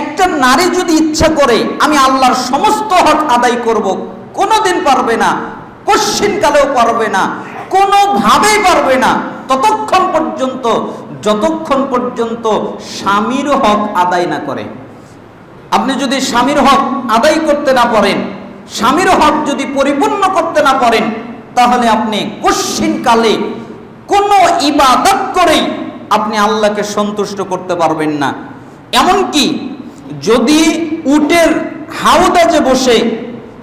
একটা নারী যদি ইচ্ছা করে, আমি আল্লাহর সমস্ত হক আদায় করব, কোনোদিন পারবে না, কশ্চিনকালেও পারবে না, কোনোভাবেই পারবে না, ততক্ষণ পর্যন্ত, যতক্ষণ পর্যন্ত স্বামীর হক আদায় না করে। আপনি যদি স্বামীর হক আদায় করতে না পারেন, স্বামীর হক যদি পরিপূর্ণ করতে না পারেন, তাহলে আপনি কশ্চিনকালে কোনো ইবাদত করেই আপনি আল্লাহকে সন্তুষ্ট করতে পারবেন না। এমনকি যদি উটের হাউদাজে বসে,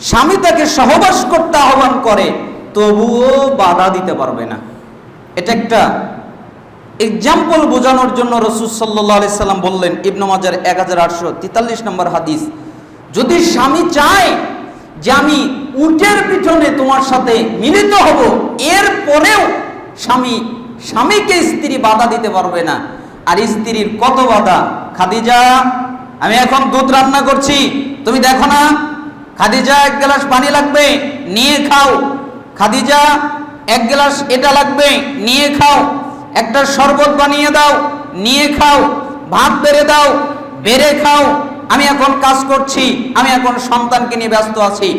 স্বামী তাকে সহবাস করতে আহ্বান করে, তবুও বাধা দিতে পারবে না। এটা একটা এক্সাম্পল বোঝানোর জন্য রসুল সাল্লাহ আলি সাল্লাম বললেন, ইবনু মাজার এক হাজার আটশো তেতাল্লিশ নম্বর হাদিস, যদি স্বামী চায় যে আমি উটের পিছনে তোমার সাথে মিলিত হব, এর পরেও স্বামী স্বামীকে স্ত্রী বাধা দিতে পারবে না। আর স্ত্রীর কত বাধা? খাদিজা আমি এখন দুধ রান্না করছি। তুমি দেখো না, খাদিজা এক গ্লাস পানি লাগবে, নিয়ে খাও। খাদিজা এক গ্লাস এটা লাগবে, নিয়ে খাও। একটা শরবত বানিয়ে দাও, নিয়ে খাও। ভাত বেড়ে দাও, বেড়ে খাও। আমি এখন কাজ করছি, আমি এখন সন্তানকে নিয়ে ব্যস্ত আছি।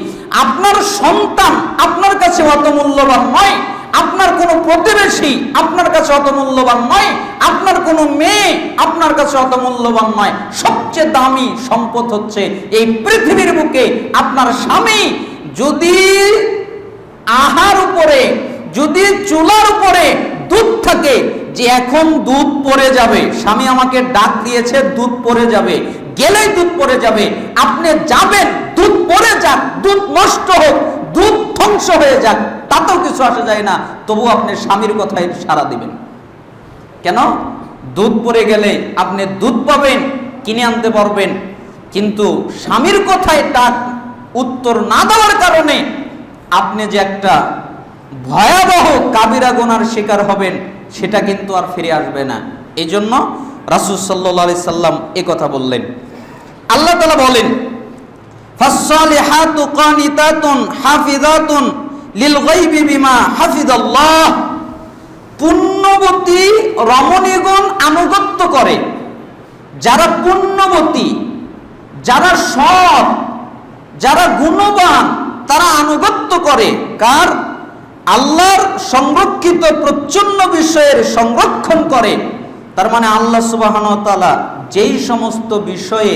আপনার সন্তান আপনার কাছে অত মূল্যবান নয় আপনার কোনো প্রতিবেশী আপনার কাছে অত মূল্যবান নয়, আপনার কোনো মেয়ে আপনার কাছে অত মূল্যবান নয়। সবচেয়ে দামি সম্পদ হচ্ছে এই পৃথিবীর বুকে আপনার স্বামী। যদি আহার উপরে, যদি চুলার উপরে দুধ থাকে, যে এখন দুধ পড়ে যাবে, স্বামী আমাকে ডাক দিয়েছে, দুধ পড়ে যাবে, গেলেই দুধ পড়ে যাবে। আপনি যাবেন, দুধ পড়ে যাক, দুধ নষ্ট হোক, দুধ ধ্বংস হয়ে যাক। তাতেও কিছু আসে যায় না তবু আপনি স্বামীর কথায় সাড়া দিবেন। কেন? দুধ পড়ে গেলে আপনি দুধ পাবেন, কিনে আনতে পারবেন, কিন্তু স্বামীর কথায় ডাক উত্তর না দেওয়ার কারণে আপনি যে একটা ভয়াবহ কাবিরা গোনার শিকার হবেন, সেটা কিন্তু আর ফিরে আসবে না। এই জন্য রাসুল সাল্লি সাল্লাম এ কথা বললেন। আল্লাহ তালা বলেন লিল বিমা হাফিজাল্লাহ পুণ্যবতী রমণীগণ আনুগত্য করে। যারা পুণ্যবতী, যারা সৎ, যারা গুণবান, তারা আনুগত্য করে। কার? আল্লাহর সংরক্ষিত প্রচ্ছন্ন বিষয়ের সংরক্ষণ করে। তার মানে আল্লাহ সুবাহন যেই সমস্ত বিষয়ে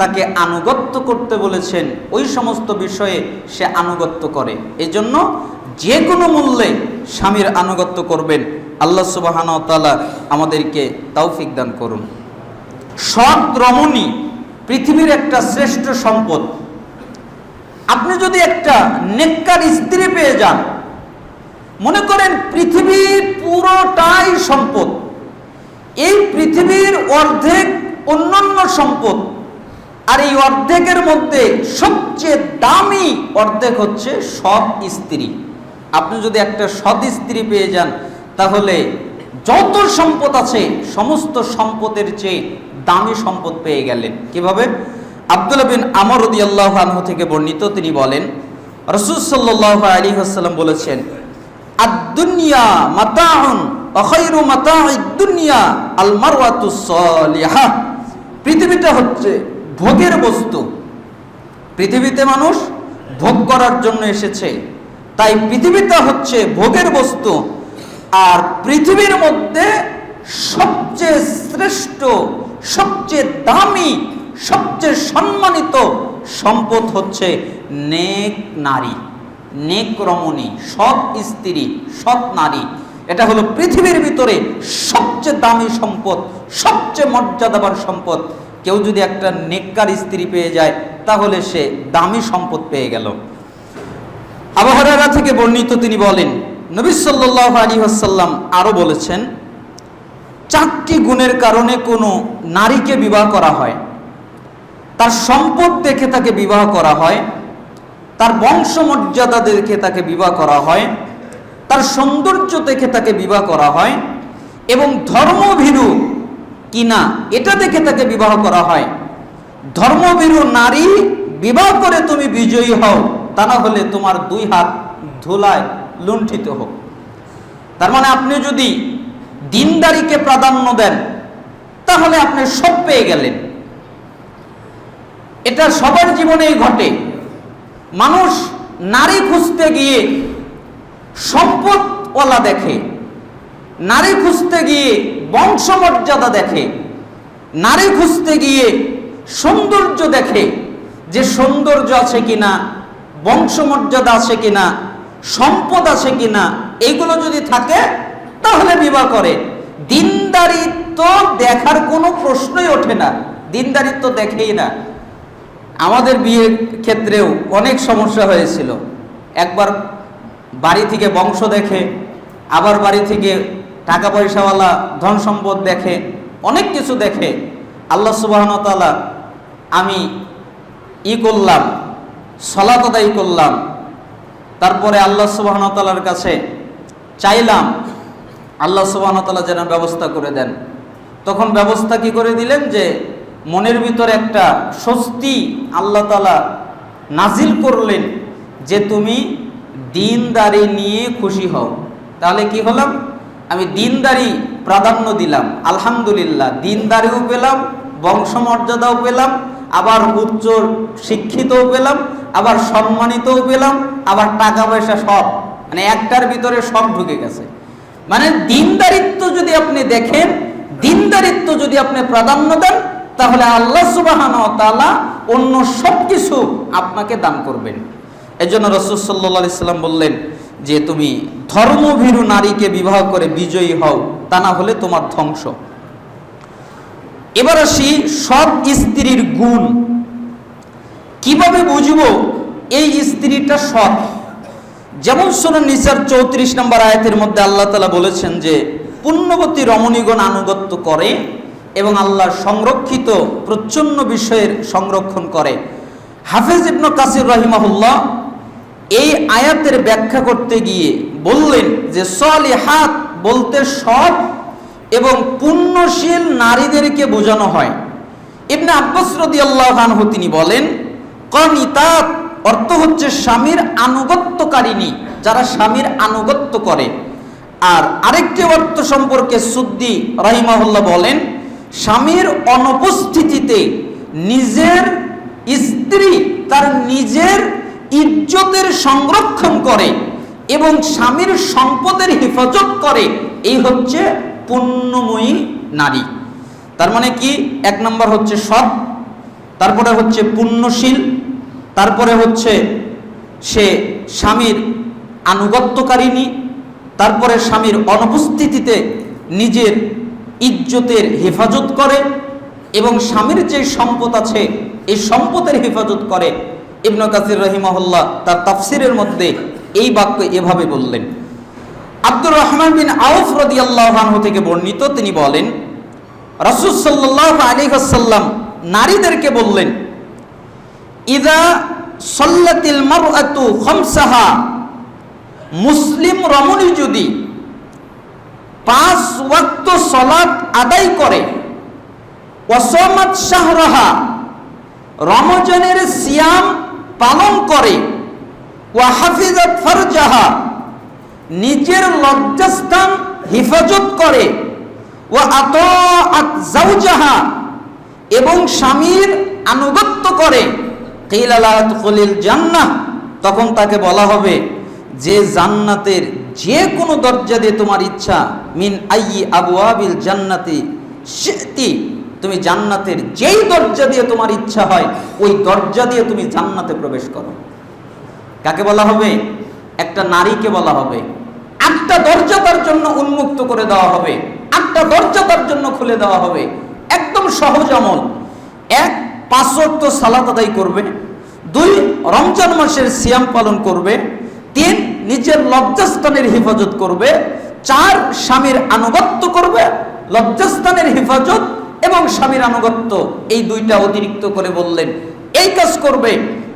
তাকে আনুগত্য করতে বলেছেন, ওই সমস্ত বিষয়ে সে আনুগত্য করে। এই জন্য যে কোনো মূল্যে স্বামীর আনুগত্য করবেন। আল্লাহ সুবাহন তালা আমাদেরকে তৌফিক দান করুন। সৎ রমণী পৃথিবীর একটা শ্রেষ্ঠ সম্পদ। আপনি যদি একটা নেককার স্ত্রী পেয়ে যান, মনে করেন পৃথিবীর পুরোটাই সম্পদ। এই পৃথিবীর অর্ধেক অন্যান্য সম্পদ আর এই অর্ধেকের মধ্যে সবচেয়ে দামি অর্ধেক হচ্ছে সৎ স্ত্রী। আপনি যদি একটা সৎ স্ত্রী পেয়ে যান, তাহলে যত সম্পদ আছে, সমস্ত সম্পদের চেয়ে দামি সম্পদ পেয়ে গেলেন। কীভাবে? আব্দুল বিন আমর রদি আল্লাহ আনহু থেকে বর্ণিত, তিনি বলেন, রসুল আলী হাসাল্লাম বলেছেন, আদ-দুনিয়া মাতাউন ওয়া খায়রু মাতাউদ দুনিয়া আল মারওয়াতুস সালিহা। পৃথিবীটা হচ্ছে ভোগের বস্তু। পৃথিবীতে মানুষ ভোগ করার জন্য এসেছে। তাই পৃথিবীটা হচ্ছে ভোগের বস্তু। আর পৃথিবীর মধ্যে সবচেয়ে শ্রেষ্ঠ, সবচেয়ে দামি, সবচেয়ে সম্মানিত সম্পদ হচ্ছে নেক নারী। নেক রমণী, সৎ স্ত্রী, সৎ নারী। এটা হলো পৃথিবীর ভিতরে সবচেয়ে দামি সম্পদ, সবচেয়ে মর্যাদাবান সম্পদ। কেউ যদি একটা নেককার স্ত্রী পেয়ে যায়, তাহলে সে দামি সম্পদ পেয়ে গেল। আবহাওয়ারা থেকে বর্ণিত তিনি বলেন, নবী সাল্লাহ আলী আসাল্লাম আরও বলেছেন, চারটি গুণের কারণে কোনো নারীকে বিবাহ করা হয়। তার সম্পদ দেখে তাকে বিবাহ করা হয়, তার বংশমর্যাদা দেখে তাকে বিবাহ করা হয়, তার সৌন্দর্য দেখে তাকে বিবাহ করা হয়, এবং ধর্মভীরু কিনা, এটা দেখে তাকে বিবাহ করা হয়। ধর্মভীরু নারী বিবাহ করে তুমি বিজয়ী হও, তা না হলে তোমার দুই হাত ধুলায় লুণ্ঠিত হোক। তার মানে আপনি যদি দিনদারিকে প্রাধান্য দেন, তাহলে আপনি সব পেয়ে গেলেন। এটা সবার জীবনেই ঘটে। মানুষ নারী খুঁজতে গিয়ে সম্পদওয়ালা দেখে। নারী খুঁজতে গিয়ে বংশমর্যাদা দেখে, নারী খুঁজতে গিয়ে সৌন্দর্য দেখে যে সৌন্দর্য আছে কিনা, বংশমর্যাদা আছে কিনা, সম্পদ আছে কিনা এইগুলো যদি থাকে, তাহলে বিবাহ করে। দিনদারিত্ব দেখার কোনো প্রশ্নই ওঠে না। দিনদারিত্ব দেখেই না। আমাদের বিয়ের ক্ষেত্রেও অনেক সমস্যা হয়েছিল। একবার বাড়ি থেকে বংশ দেখে, আবার বাড়ি থেকে টাকা পয়সাওয়ালা ধন সম্পদ দেখে, অনেক কিছু দেখে আল্লাহ সুবাহনতালা আমি ই করলাম, সলাত আদায় করলাম। তারপরে আল্লাহ সুবাহনতালার কাছে চাইলাম, আল্লাহ সুবাহনতালা যেন ব্যবস্থা করে দেন। তখন ব্যবস্থা কি করে দিলেন যে, মনের ভিতরে একটা স্বস্তি আল্লাহ তালা নাজিল করলেন যে, তুমি দিনদারি নিয়ে খুশি হও। তাহলে কি হলাম? আমি দিনদারি প্রাধান্য দিলাম, আলহামদুলিল্লাহ, দিনদারিও পেলাম, বংশমর্যাদাও পেলাম, আবার উচ্চ শিক্ষিতও পেলাম, আবার সম্মানিতও পেলাম, আবার টাকা পয়সা সব মানে একটার ভিতরে সব ঢুকে গেছে। মানে দিনদারিত্ব যদি আপনি দেখেন, দিনদারিত্ব যদি আপনি প্রাধান্য দেন, তাহলে আল্লাহ সুবাহান তালা অন্য সব কিছু আপনাকে দান করবেন। এজন্য রসুল সাল্লা সাল্লাম বললেন যে তুমি ধর্মভীরু নারীকে বিবাহ করে বিজয়ী হও, তা না হলে তোমার ধ্বংস। এবার আসি সব স্ত্রীর গুণ। কীভাবে বুঝব এই স্ত্রীটা সৎ? যেমন শোনেন নিসার চৌত্রিশ নম্বর আয়াতের মধ্যে আল্লাহ তালা বলেছেন যে, পুণ্যবতী রমণীগণ আনুগত্য করে এবং আল্লাহ সংরক্ষিত, প্রচ্ছন্ন বিষয়ের সংরক্ষণ করে। হাফেজ ইবনু কাসির রহিমাহুল্লাহ এই আয়াতের ব্যাখ্যা করতে গিয়ে বললেন যে হাত বলতে সৎ এবং পুণ্যশীল নারীদেরকে বোঝানো হয়। ইবনে আব্বাস রাদিয়াল্লাহু তিনি বলেন, কনিতাত অর্থ হচ্ছে স্বামীর আনুগত্যকারিণী, যারা স্বামীর আনুগত্য করে। আর আরেকটি অর্থ সম্পর্কে সুদ্দি রাহিমাহুল্লাহ বলেন, স্বামীর অনুপস্থিতিতে নিজের স্ত্রী তার নিজের ইজ্জতের সংরক্ষণ করে এবং স্বামীর সম্পদের হেফাজত করে, এই হচ্ছে পুণ্যময়ী নারী। তার মানে কি? এক নম্বর হচ্ছে সৎ, তারপরে হচ্ছে পুণ্যশীল, তারপরে হচ্ছে সে স্বামীর আনুগত্যকারিণী, তারপরে স্বামীর অনুপস্থিতিতে নিজের ইজ্জতের হেফাজত করে এবং স্বামীর যে সম্পদ আছে, এই সম্পদের হেফাজত করে ইবনু কাসির রহিমাহুল্লাহ তার তাফসিরের মধ্যে এই বাক্য এভাবে বললেন, আব্দুর রহমান বিন আউফ আল্লাহ থেকে বর্ণিত তিনি বলেন, রসুল সাল্লাহ আলী আসাল্লাম নারীদেরকে বললেন, ইদা সল্লাতিল মারআতু খামসাহা, মুসলিম রমণী যদি পাঁচ ওয়াক্ত সলাৎ আদায় করে ওয়াসমাত শাহরাহা, রমজানের সিয়াম পালন করে। নিজের লজ্জাস্থান হেফাজত করে। আত জাউজাহা এবং স্বামীর আনুগত্য করে। জান্নাহ। তখন তাকে বলা হবে, যে জান্নাতের যে কোনো দরজা দিয়ে তোমার ইচ্ছা, মিন আই আবু আবিল জান্নাতি তুমি জান্নাতের যেই দরজা দিয়ে তোমার ইচ্ছা হয়, ওই দরজা দিয়ে তুমি জান্নাতে প্রবেশ করো। কাকে বলা হবে? একটা নারীকে বলা হবে। আটটা দরজা তার জন্য উন্মুক্ত করে দেওয়া হবে। আটটা দরজা তার জন্য খুলে দেওয়া হবে। একদম সহজ আমল। এক, পাঁচ ওয়াক্ত সালাত আদায় করবে। দুই, রমজান মাসের সিয়াম পালন করবে। তিন, নিজের লজ্জাস্থানের হেফাজত করবে। চার, স্বামীর আনুগত্য করবে। লজ্জাস্থানের হেফাজত এবং স্বামীর আনুগত্য এই দুইটা অতিরিক্ত করে বললেন, এই কাজ করবে,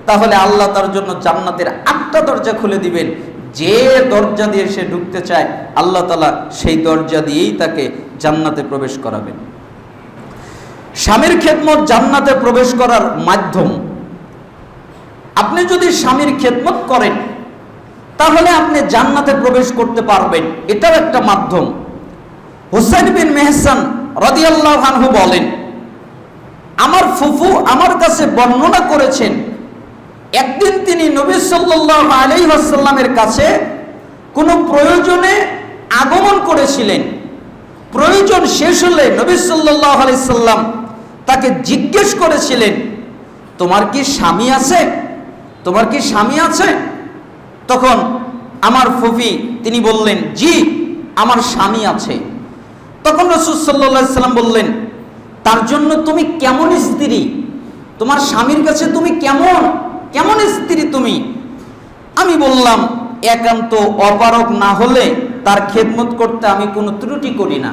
তাহলে আল্লাহ তার জন্য জান্নাতের আটটা দরজা খুলে দিবেন। যে দরজা দিয়ে সে ঢুকতে চায়, আল্লাহ তালা সেই দরজা দিয়েই তাকে জান্নাতে প্রবেশ করাবেন। স্বামীর খেদমত জান্নাতে প্রবেশ করার মাধ্যম। আপনি যদি স্বামীর খেদমত করেন, তাহলে আপনি জান্নাতে প্রবেশ করতে পারবেন। এটাও একটা মাধ্যম। হুসাইন বিন মেহসান রদিয়াল্লাহ আনহু বলেন, আমার ফুফু আমার কাছে বর্ণনা করেছেন, একদিন তিনি নবী সাল্লাল্লাহু আলাইহি ওয়াসাল্লামের কাছে কোনো প্রয়োজনে আগমন করেছিলেন। প্রয়োজন শেষ হলে নবী সাল্লাল্লাহু আলাইহি সাল্লাম তাকে জিজ্ঞেস করেছিলেন, তোমার কি স্বামী আছে? তোমার কি স্বামী আছে? তখন আমার ফুফি, তিনি বললেন, জি, আমার স্বামী আছে। তখন রসুল সাল্লাহ সাল্লাম বললেন, তার জন্য তুমি কেমন স্ত্রী? তোমার স্বামীর কাছে তুমি কেমন? কেমন স্ত্রী তুমি? আমি বললাম একান্ত অপারক না হলে তার খেদমত করতে আমি কোনো ত্রুটি করি না।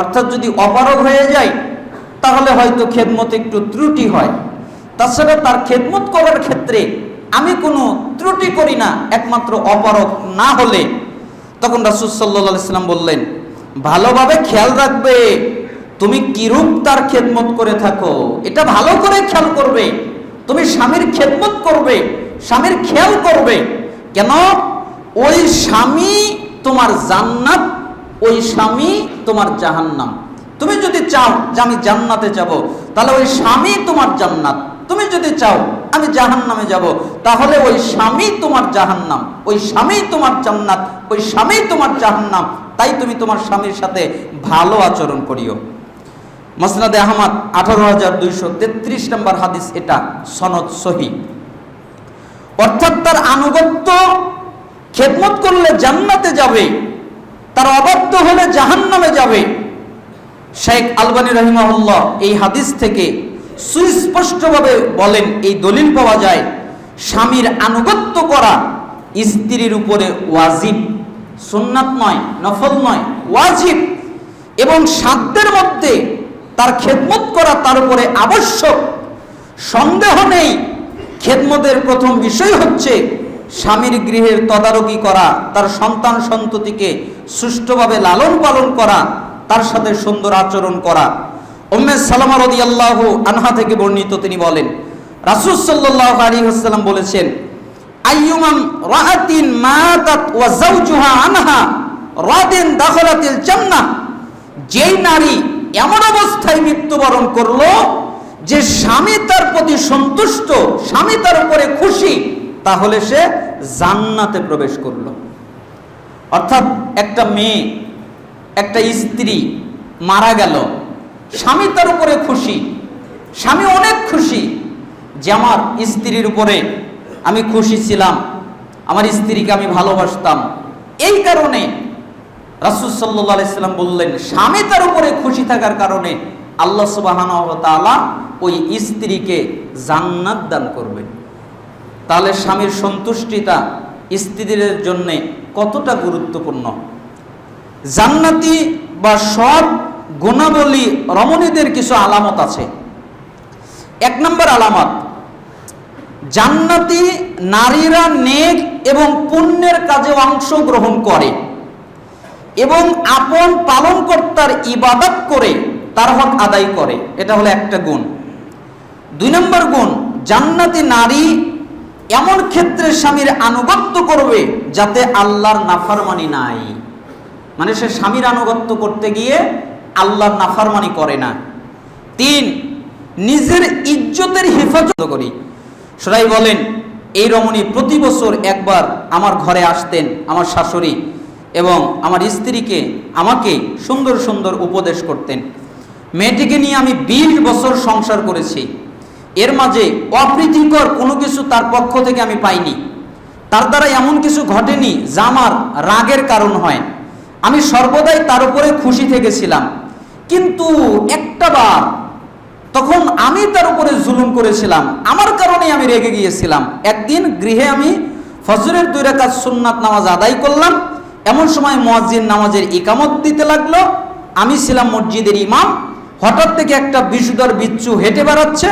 অর্থাৎ যদি অপারক হয়ে যায়, তাহলে হয়তো খেদমত একটু ত্রুটি হয়। তাছাড়া তার খেদমত করার ক্ষেত্রে আমি কোনো ত্রুটি করি না, একমাত্র অপারক না হলে। তখন রাসুল সাল্লাহ সাল্লাম বললেন ভালোভাবে খেয়াল রাখবে। তুমি কিরূপ তার খেদমত করে থাকো? এটা ভালো করে খেয়াল করবে। তুমি স্বামীর খেদমত করবে, স্বামীর খেয়াল করবে। কেন? ওই স্বামী তোমার জান্নাত, ওই স্বামী তোমার জাহান্নাম। তুমি যদি চাও যে আমি জান্নাতে যাব, তাহলে ওই স্বামী তোমার জান্নাত। তুমি যদি চাও আমি জাহান্নামে যাব, তাহলে ওই স্বামী তোমার জাহান্নাম, ওই স্বামী তোমার জান্নাত, ওই স্বামী তোমার জাহান্নাম। তাই তুমি তোমার স্বামীর সাথে ভালো আচরণ করিও। মসনাদে আহমদ, আঠারো হাজার দুইশো তেত্রিশ নম্বর হাদিস এটা, সনদ সহি। অর্থাৎ তার আনুগত্য খেদমত করলে জান্নাতে যাবে, তার অবাধ্য হলে জাহান্নামে যাবে। শেখ আলবানী রহিমাহুল্লাহ এই হাদিস থেকে সুস্পষ্টভাবে বলেন, এই দলিল পাওয়া যায়, স্বামীর আনুগত্য করা স্ত্রীর উপরে ওয়াজিব। সুন্নাত নয়, নফল নয়, ওয়াজিব। এবং সাধ্যের মধ্যে তার খেদমত করা তার উপরে আবশ্যক। সন্দেহ নেই, খেদমতের প্রথম বিষয় হচ্ছে স্বামীর গৃহের তদারকি করা, তার সন্তান সন্ততিকে সুষ্ঠুভাবে লালন পালন করা, তার সাথে সুন্দর আচরণ করা। উম্মে সালামা রদি আল্লাহ আনহা থেকে বর্ণিত তিনি বলেন, রাসুল সাল্লাহ আলী হাসাল্লাম বলেছেন আইয়ুমান রাআতিন মাতাত ওয়া যাওজুহা আনহা রাদিন দাখলাতিল জান্নাহ। যেই নারী এমন অবস্থায় মৃত্যুবরণ করল যে স্বামী তার প্রতি সন্তুষ্ট, স্বামী তার উপরে খুশি, তাহলে সে জান্নাতে প্রবেশ করল। অর্থাৎ একটা মেয়ে, একটা স্ত্রী মারা গেল, স্বামী তার উপরে খুশি, স্বামী অনেক খুশি যে আমার স্ত্রীর উপরে আমি খুশি ছিলাম, আমার স্ত্রীকে আমি ভালোবাসতাম। এই কারণে রাসুল সাল্লাম বললেন, স্বামী তার উপরে খুশি থাকার কারণে আল্লাহ সুবাহান ওই স্ত্রীকে জান্নাত দান করবে তাহলে স্বামীর সন্তুষ্টিতা স্ত্রীদের জন্য কতটা গুরুত্বপূর্ণ? জান্নাতি বা সব গুণাবলী রমণীদের কিছু আলামত আছে। এক নম্বর আলামত জান্নাতি নারীরা নেক এবং পুণ্যের কাজে অংশগ্রহণ করে এবং আপন পালনকর্তার ইবাদত করে তার হক আদায় করে। এটা হলো একটা গুণ। দুই নম্বর গুণ, জান্নাতি নারী এমন ক্ষেত্রে স্বামীর আনুগত্য করবে যাতে আল্লাহর নাফারমানি নাই। মানে সে স্বামীর আনুগত্য করতে গিয়ে আল্লাহর নাফারমানি করে না। তিন, নিজের ইজ্জতের হেফাজত করি। সবাই বলেন, এই রমণী প্রতি বছর একবার আমার ঘরে আসতেন, আমার শাশুড়ি এবং আমার স্ত্রীকে আমাকে সুন্দর সুন্দর উপদেশ করতেন। মেয়েটিকে নিয়ে আমি বিশ বছর সংসার করেছি। এর মাঝে অপ্রীতিকর কোনো কিছু তার পক্ষ থেকে আমি পাইনি। তার দ্বারা এমন কিছু ঘটেনি যা আমার রাগের কারণ হয়। আমি সর্বদাই তার উপরে খুশি থেকেছিলাম। কিন্তু একটা বার তখন আমি তার উপরে জুলুম করেছিলাম। আমার কারণে আমি রেগে গিয়েছিলাম। একদিন গৃহে আমি ফজরের দুই রেখাত সুন্নাত নামাজ আদায় করলাম। এমন সময় মসজিদ নামাজের ইকামত দিতে লাগল। আমি ছিলাম মসজিদের ইমাম। হঠাৎ থেকে একটা বিষুদর বিচ্ছু হেঁটে বেড়াচ্ছে।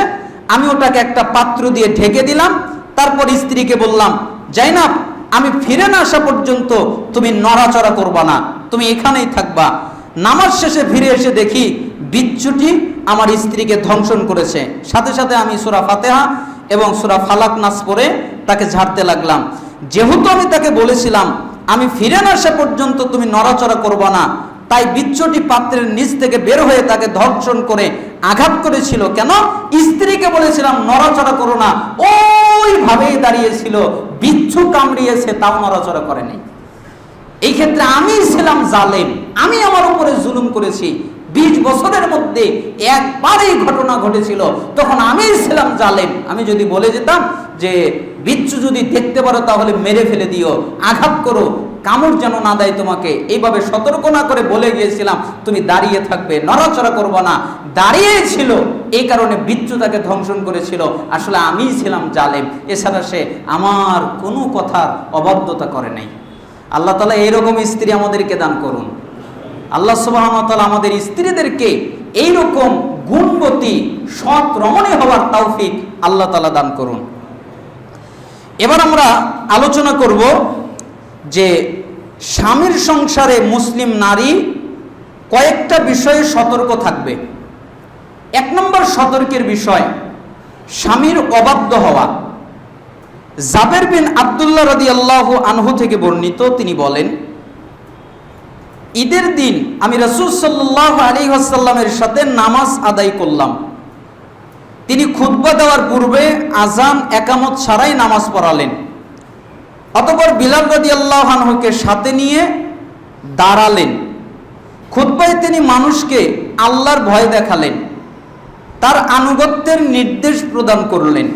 আমি ওটাকে একটা পাত্র দিয়ে ঢেকে দিলাম। তারপর স্ত্রীকে বললাম, জাইনাব, আমি ফিরে না আসা পর্যন্ত তুমি নড়াচড়া করবা না। তুমি এখানেই থাকবা। নামাজ শেষে ফিরে এসে দেখি বিচ্ছুটি আমার স্ত্রীকে ধ্বংসন করেছে। সাথে সাথে আমি সুরা ফাতেহা এবং সুরা ফালাক নাস পরে তাকে ঝাড়তে লাগলাম। যেহেতু আমি তাকে বলেছিলাম, আমি ফিরে না আসা পর্যন্ত তুমি নড়াচড়া করবা না। তাই বিচ্ছুটি পাত্রের নিচ থেকে বের হয়ে তাকে ধর্ষণ করে আঘাত করেছিল। কেন? স্ত্রীকে বলেছিলাম, নড়াচড়া করো না। ওইভাবেই দাঁড়িয়েছিল। বিচ্ছু কামড়িয়েছে, তাও নড়াচড়া করেনি। এই ক্ষেত্রে আমি ছিলাম জালেম। আমি আমার উপরে জুলুম করেছি। বিশ বছরের মধ্যে একবারই ঘটনা ঘটেছিল। তখন আমি ছিলাম জালেম। আমি যদি বলে যেতাম যে, বিচ্ছু যদি দেখতে পারো তাহলে মেরে ফেলে দিও। আঘাত করো। কামড় যেন না দেয় তোমাকে। এইভাবে সতর্ক না করে বলে গিয়েছিলাম, তুমি দাঁড়িয়ে থাকবে। নড়াচড়া করব না। দাঁড়িয়ে ছিল। এই কারণে বিচ্ছু তাকে ধ্বংসন করেছিল। আসলে আমিই ছিলাম জালেম। এছাড়া সে আমার কোনো কথার অবাধ্যতা করে নাই। আল্লাহ তালা এইরকম স্ত্রী আমাদেরকে দান করুন। আল্লাহ সুবাহ আমাদের স্ত্রীদেরকে এইরকম গুণবতী সৎ রমণী হওয়ার তৌফিক আল্লাহ তালা দান করুন। এবার আমরা আলোচনা করব যে স্বামীর সংসারে মুসলিম নারী কয়েকটা বিষয়ে সতর্ক থাকবে। এক নম্বর সতর্কের বিষয়, স্বামীর অবাধ্য হওয়া। জাবের বিন আবদুল্লাহ রদি আল্লাহ আনহু থেকে বর্ণিত তিনি বলেন ঈদের দিন আমি রসুল সাল্লাহ আলী আসাল্লামের সাথে নামাজ আদায় করলাম। তিনি খুতবা দেওয়ার পূর্বে আজান একামত ছাড়াই নামাজ পড়ালেন। অতপর বিলাল রদি আল্লাহ আনহুকে সাথে নিয়ে দাঁড়ালেন। খুতবায় তিনি মানুষকে আল্লাহর ভয় দেখালেন। তার আনুগত্যের নির্দেশ প্রদান করলেন।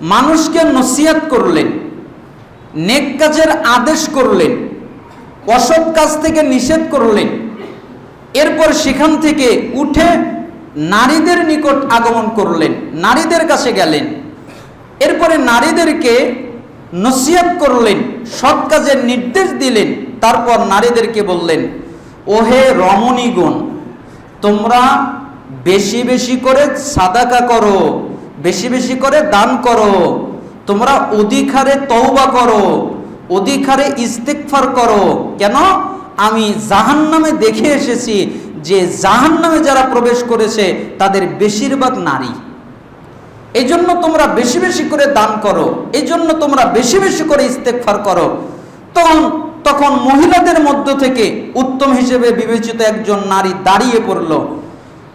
মানুষকে নসিহাত করলেন। নেক কাজের আদেশ করলেন। অসৎ কাজ থেকে নিষেধ করলেন। এরপর সেখান থেকে উঠে নারীদের নিকট আগমন করলেন, নারীদের কাছে গেলেন। এরপরে নারীদেরকে নসিহাত করলেন, সৎ কাজের নির্দেশ দিলেন, তারপর নারীদেরকে বললেন, ওহে রমণীগণ, তোমরা বেশি বেশি করে সাদাকা করো, বেশি বেশি করে দান করো, তোমরা অধিকারে তওবা করো অধিকারে ইস্তেকফার করো। কেন? আমি জাহান নামে দেখে এসেছি যে জাহান নামে যারা প্রবেশ করেছে, তাদের বেশিরভাগ নারী। এই জন্য তোমরা বেশি বেশি করে দান করো। এই জন্য তোমরা বেশি বেশি করে ইস্তেকফার করো। তখন তখন মহিলাদের মধ্য থেকে উত্তম হিসেবে বিবেচিত একজন নারী দাঁড়িয়ে পড়ল।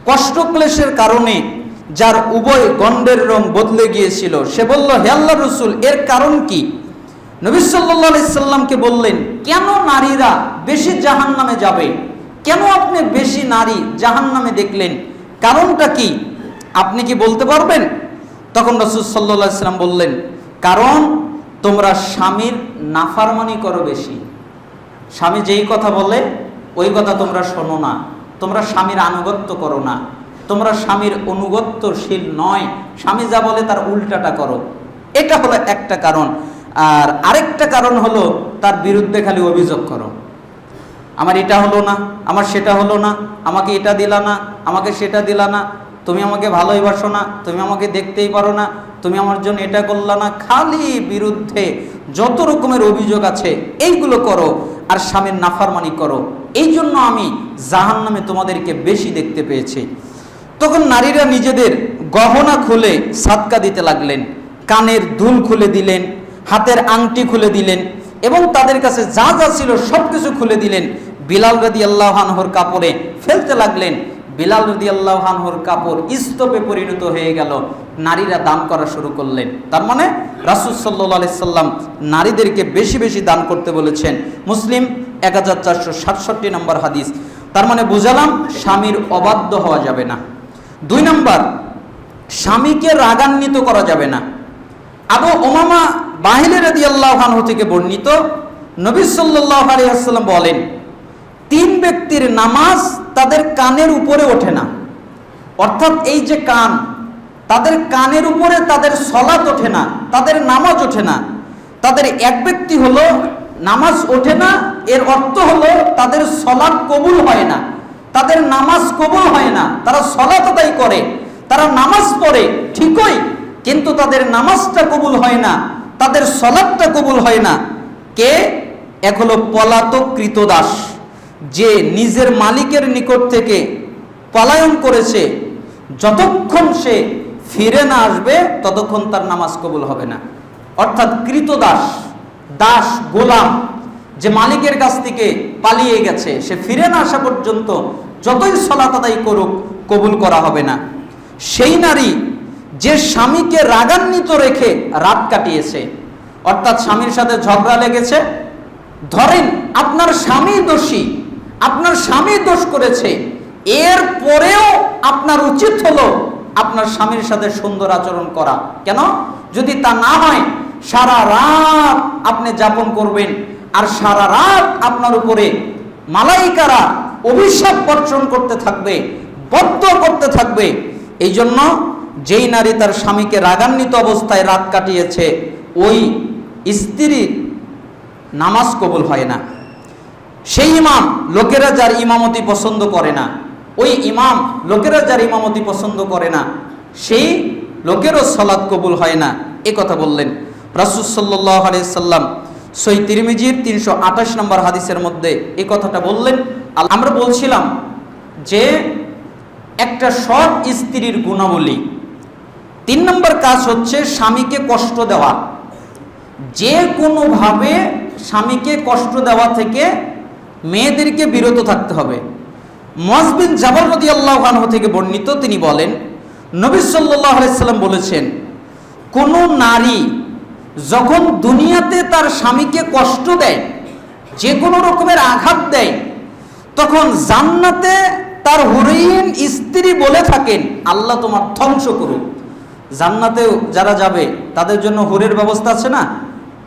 কষ্ট ক্লেশের কারণে যার উভয় গণ্ডের রং বদলে গিয়েছিল। সে বলল, হে আল্লাহ রসুল, এর কারণ কি? নবী সাল্লাহ সাল্লামকে বললেন, কেন নারীরা বেশি জাহান নামে যাবে? কেন আপনি বেশি নারী জাহান নামে দেখলেন? কারণটা কি? আপনি কি বলতে পারবেন? তখন রসুল সাল্লাহ সাল্লাম বললেন, কারণ তোমরা স্বামীর নাফারমানি করো বেশি। স্বামী যেই কথা বলে, ওই কথা তোমরা শোনো না। তোমরা স্বামীর আনুগত্য করো না। তোমরা স্বামীর অনুগত্যশীল নয়। স্বামী যা বলে তার উল্টাটা করো। এটা হলো একটা কারণ। আর আরেকটা কারণ হলো তার বিরুদ্ধে খালি অভিযোগ করো। আমার এটা হলো না, আমার সেটা হলো না, আমাকে এটা দিলা না, আমাকে সেটা দিলা না, তুমি আমাকে ভালোই বাসো না, তুমি আমাকে দেখতেই পারো না, তুমি আমার জন্য এটা করলা না, খালি বিরুদ্ধে যত রকমের অভিযোগ আছে, এইগুলো করো আর স্বামীর নাফারমানি করো। এই জন্য আমি জাহান নামে তোমাদেরকে বেশি দেখতে পেয়েছি। তখন নারীরা নিজেদের গহনা খুলে সাতকা দিতে লাগলেন, কানের দুল খুলে দিলেন হাতের আংটি খুলে দিলেন এবং তাদের কাছে যা যা ছিল সব কিছু খুলে দিলেন। বিলাল রদি আল্লাহানহর কাপড়ে ফেলতে লাগলেন। বিলাল রদি আল্লাহানহর কাপড় স্তূপে পরিণত হয়ে গেল। নারীরা দান করা শুরু করলেন। তার মানে রাসুল সাল্লাহ সাল্লাম নারীদেরকে বেশি বেশি দান করতে বলেছেন। মুসলিম এক হাজার চারশো সাতষট্টি নম্বর হাদিস। তার মানে বুঝালাম, স্বামীর অবাধ্য হওয়া যাবে না। দুই নম্বর, স্বামীকে রাগান্বিত করা যাবে না। আবু ওমামা বাহিলে রাদি আল্লাহানহ থেকে বর্ণিত নবী সাল্লাহ আলিয়াল্লাম বলেন, তিন ব্যক্তির নামাজ তাদের কানের উপরে ওঠে না। অর্থাৎ এই যে কান, তাদের কানের উপরে তাদের সলাত ওঠে না, তাদের নামাজ ওঠে না। তাদের এক ব্যক্তি হলো নামাজ ওঠে না, এর অর্থ হলো তাদের সলাৎ কবুল হয় না। তাদের নামাজ কবুল হয় না, তারা সলাত আদায় করে, তারা নামাজ পড়ে, ঠিকই কিন্তু তাদের নামাজটা কবুল হয় না, তাদের সলাদটা কবুল হয় না। কে? এক হলো পলাতক কৃতদাস যে নিজের মালিকের নিকট থেকে পলায়ন করেছে। যতক্ষণ সে ফিরে না আসবে, ততক্ষণ তার নামাজ কবুল হবে না। অর্থাৎ কৃতদাস দাস গোলাম, যে মালিকের কাছ থেকে পালিয়ে গেছে, সে ফিরে না আসা পর্যন্ত যতই সলাত আদায় করুক, কবুল করা হবে না। সেই নারী যে স্বামীকে রাগান্বিত রেখে রাত কাটিয়েছে, অর্থাৎ স্বামীর সাথে ঝগড়া লেগেছে, ধরেন আপনার স্বামী দোষী, আপনার স্বামী দোষ করেছে, এর পরেও আপনার উচিত হলো আপনার স্বামীর সাথে সুন্দর আচরণ করা। কেন? যদি তা না হয়, সারা রাত আপনি যাপন করবেন, আর সারা রাত আপনার উপরে মালাইকারা অভিশাপ বর্ষণ করতে থাকবে, বদ্ধ করতে থাকবে এই জন্য যেই নারী তার স্বামীকে রাগান্বিত অবস্থায় রাত কাটিয়েছে, ওই স্ত্রীর নামাজ কবুল হয় না। সেই ইমাম লোকেরা যার ইমামতি পছন্দ করে না, ওই ইমাম লোকেরা যার ইমামতি পছন্দ করে না, সেই লোকেরও সলাদ কবুল হয় না। এ কথা বললেন রাসুল সাল্লাহ সাল্লাম। সই তিরমিজির তিনশো আঠাশ নম্বর হাদিসের মধ্যে এ কথাটা বললেন। আমরা বলছিলাম যে একটা সৎ স্ত্রীর গুণাবলী তিন নম্বর কাজ হচ্ছে স্বামীকে কষ্ট দেওয়া। যে কোনোভাবে স্বামীকে কষ্ট দেওয়া থেকে মেয়েদেরকে বিরত থাকতে হবে। মজবিন জাবর রদি আল্লাহ থেকে বর্ণিত তিনি বলেন, নবী সাল্লাহ বলেছেন, কোনো নারী যখন দুনিয়াতে তার স্বামীকে কষ্ট দেয়, যে কোনো রকমের আঘাত দেয়, তখন জান্নাতে তার হরিণ স্ত্রী বলে থাকেন, আল্লাহ তোমার ধ্বংস করুক। জান্নাতেও যারা যাবে, তাদের জন্য হুরের ব্যবস্থা আছে না?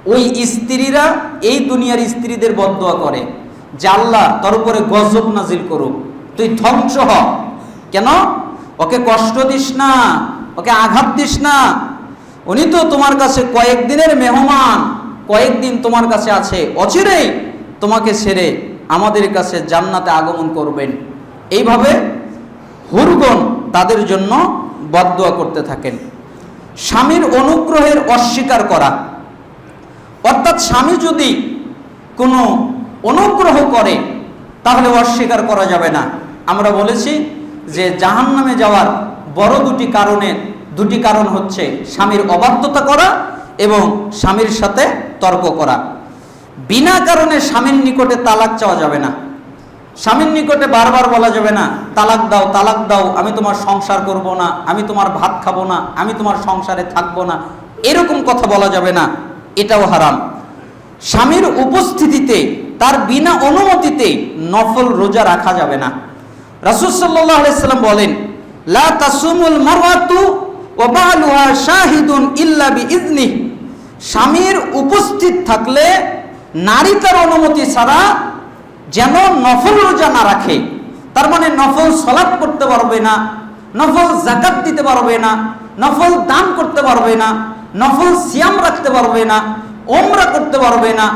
ওই স্ত্রীরা এই দুনিয়ার স্ত্রীদের বদোয়া করে যে আল্লাহ তার উপরে গজব নাজিল করুক। তুই ধ্বংস হ। কেন? ওকে কষ্ট দিস না, ওকে আঘাত দিস না। উনি তো তোমার কাছে কয়েকদিনের মেহমান, কয়েকদিন তোমার কাছে আছে, অচিরেই তোমাকে ছেড়ে আমাদের কাছে জান্নাতে আগমন করবেন। এইভাবে হুরগণ তাদের জন্য বদদোয়া করতে থাকেন। স্বামীর অনুগ্রহের অস্বীকার করা। অর্থাৎ স্বামী যদি কোনো অনুগ্রহ করে, তাহলে অস্বীকার করা যাবে না। আমরা বলেছি যে জাহান নামে যাওয়ার বড় দুটি কারণের দুটি কারণ হচ্ছে স্বামীর অবাধ্যতা করা এবং স্বামীর সাথে তর্ক করা। বিনা কারণে স্বামীর নিকটে তালাক চাওয়া যাবে না। স্বামীর নিকটে বারবার বলা যাবে না, তালাক দাও তালাক দাও, আমি তোমার সংসার করব না, আমি তোমার ভাত খাব না, আমি তোমার সংসারে থাকব না। এরকম কথা বলা যাবে না, এটাও হারাম। স্বামীর উপস্থিতিতে, তার বিনা অনুমতিতে নফল রোজা রাখা যাবে না। রাসুল বলেন, লা স্বামীর উপস্থিত থাকলে নারী তার অনুমতি ছাড়া যেন নফল রোজা না রাখে, তার মানে নফল সলাপ করতে পারবে না, নফল জাকাত দিতে পারবে না, নফল দান করতে পারবে না, নফল সিয়াম রাখতে পারবে না, ওমরা করতে পারবে না,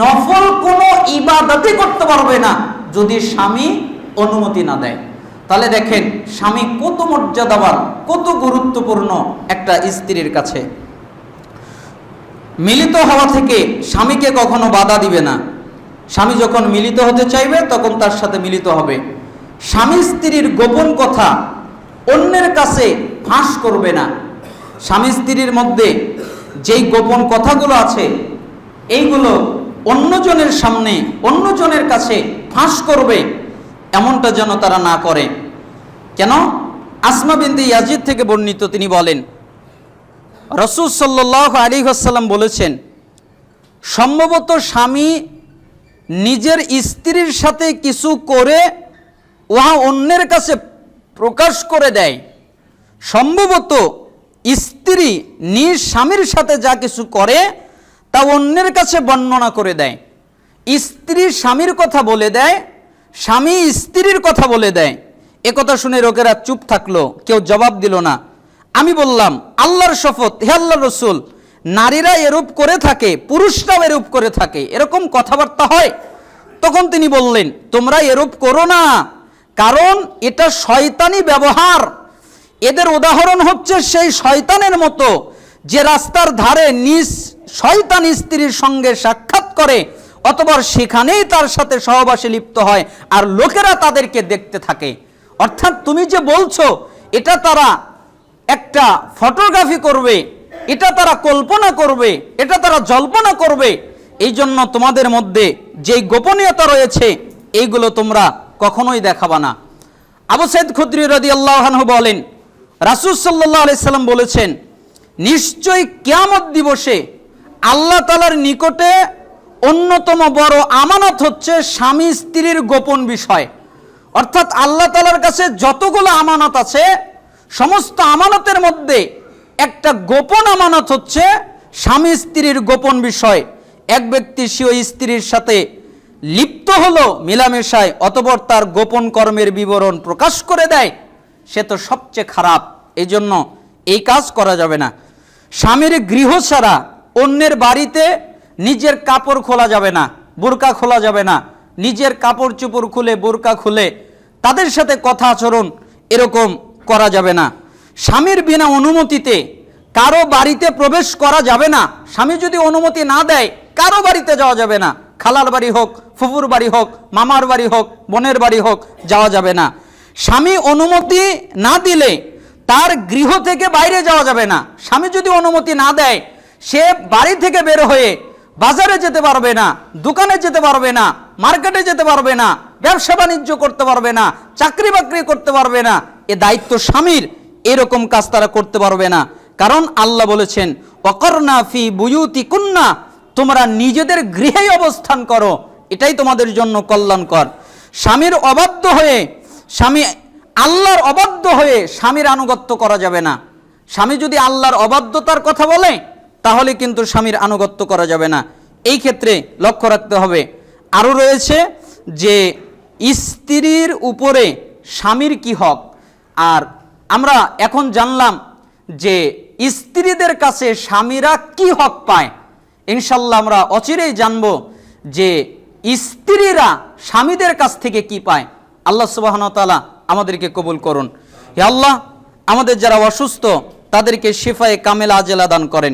নফল কোনো ইবাদতই করতে পারবে না যদি স্বামী অনুমতি না দেয়। তাহলে দেখেন, স্বামী কত মর্যাদাবান, কত গুরুত্বপূর্ণ একটা স্ত্রীর কাছে। মিলিত হওয়া থেকে স্বামীকে কখনো বাধা দিবে না। স্বামী যখন মিলিত হতে চাইবে, তখন তার সাথে মিলিত হবে। স্বামী স্ত্রীর গোপন কথা অন্যের কাছে ফাঁস করবে না। স্বামী স্ত্রীর মধ্যে যেই গোপন কথাগুলো আছে, এইগুলো অন্যজনের সামনে, অন্যজনের কাছে ফাঁস করবে, এমনটা যেন তারা না করে। কেন? আসমা বিনতে ইয়াজিদ থেকে বর্ণিত তিনি বলেন, রসুল সাল্লাহ আলী আসাল্লাম বলেছেন, সম্ভবত স্বামী নিজের স্ত্রীর সাথে কিছু করে উহা অন্যের কাছে প্রকাশ করে দেয়। সম্ভবত স্ত্রী নিজ স্বামীর সাথে যা কিছু করে, তা অন্যের কাছে বর্ণনা করে দেয়। স্ত্রী স্বামীর কথা বলে দেয়, স্বামী স্ত্রীর কথা বলে দেয়। এ কথা শুনে লোকেরা চুপ থাকল, কেউ জবাব দিল না। আমি বললাম, আল্লাহর শপথ, হে আল্লাহ রসুল নারীরা এরূপ করে থাকে, পুরুষরাও এরূপ করে থাকে, এরকম কথাবার্তা হয়। তখন তিনি বললেন, তোমরা এরূপ করো না, কারণ এটা শয়তানি ব্যবহার। এদের উদাহরণ হচ্ছে সেই শয়তানের মতো, যে রাস্তার ধারে নিজ শয়তান স্ত্রীর সঙ্গে সাক্ষাৎ করে অতবার সেখানেই তার সাথে সহবাসে লিপ্ত হয়, আর লোকেরা তাদেরকে দেখতে থাকে। অর্থাৎ তুমি যে বলছো, এটা তারা একটা ফটোগ্রাফি করবে এটা তারা কল্পনা করবে, এটা তারা জল্পনা করবে। এই জন্য তোমাদের মধ্যে যেই গোপনীয়তা রয়েছে, এইগুলো তোমরা কখনোই দেখাবা না। আবু সাইদ খুদ্রি রদি আল্লাহানহু বলেন, রাসুল সাল্লাহ আলাইসাল্লাম বলেছেন, নিশ্চয়ই কিয়ামত দিবসে আল্লাহ তালার নিকটে অন্যতম বড় আমানত হচ্ছে স্বামী স্ত্রীর গোপন বিষয়। অর্থাৎ আল্লাহ তালার কাছে যতগুলো আমানত আছে, সমস্ত আমানতের মধ্যে একটা গোপন আমানত হচ্ছে স্বামী স্ত্রীর গোপন বিষয়। এক ব্যক্তি সে ওই স্ত্রীর সাথে লিপ্ত হলো মিলামেশায়, অতপর তার গোপন কর্মের বিবরণ প্রকাশ করে দেয়, সে তো সবচেয়ে খারাপ। এই জন্য এই কাজ করা যাবে না। স্বামীর গৃহ ছাড়া অন্যের বাড়িতে নিজের কাপড় খোলা যাবে না, বোরকা খোলা যাবে না। নিজের কাপড় চোপড় খুলে, বোরকা খুলে তাদের সাথে কথা আচরণ এরকম করা যাবে না। স্বামীর বিনা অনুমতিতে কারও বাড়িতে প্রবেশ করা যাবে না। স্বামী যদি অনুমতি না দেয়, কারও বাড়িতে যাওয়া যাবে না। খালার বাড়ি হোক, ফুফুর বাড়ি হোক, মামার বাড়ি হোক, বোনের বাড়ি হোক, যাওয়া যাবে না। স্বামী অনুমতি না দিলে তার গৃহ থেকে বাইরে যাওয়া যাবে না। স্বামী যদি অনুমতি না দেয়, সে বাড়ি থেকে বের হয়ে বাজারে যেতে পারবে না, দোকানে যেতে পারবে না, মার্কেটে যেতে পারবে না, ব্যবসা বাণিজ্য করতে পারবে না, চাকরি বাকরি করতে পারবে না। এ দায়িত্ব স্বামীর। এরকম কাজ তারা করতে পারবে না। কারণ আল্লাহ বলেছেন অকর্ণা ফি বুয়ুতি কুন্না তোমরা নিজেদের গৃহেই অবস্থান করো। এটাই তোমাদের জন্য কল্যাণকর। স্বামীর অবাধ্য হয়ে, স্বামী আল্লাহর অবাধ্য হয়ে স্বামীর আনুগত্য করা যাবে না। স্বামী যদি আল্লাহর অবাধ্যতার কথা বলে, তাহলে কিন্তু স্বামীর আনুগত্য করা যাবে না। এই ক্ষেত্রে লক্ষ্য রাখতে হবে। আরও রয়েছে যে, স্ত্রীর উপরে স্বামীর কি হক? আর আমরা এখন জানলাম যে স্ত্রীদের কাছে স্বামীরা কি হক পায়। ইনশাল্লাহ আমরা অচিরেই জানব যে স্ত্রীরা স্বামীদের কাছ থেকে কি পায়। আল্লাহ সুবাহনতালা আমাদেরকে কবুল করুন। হে আল্লাহ, আমাদের যারা অসুস্থ, তাদেরকে শিফায় কামেলা আজেলা দান করেন।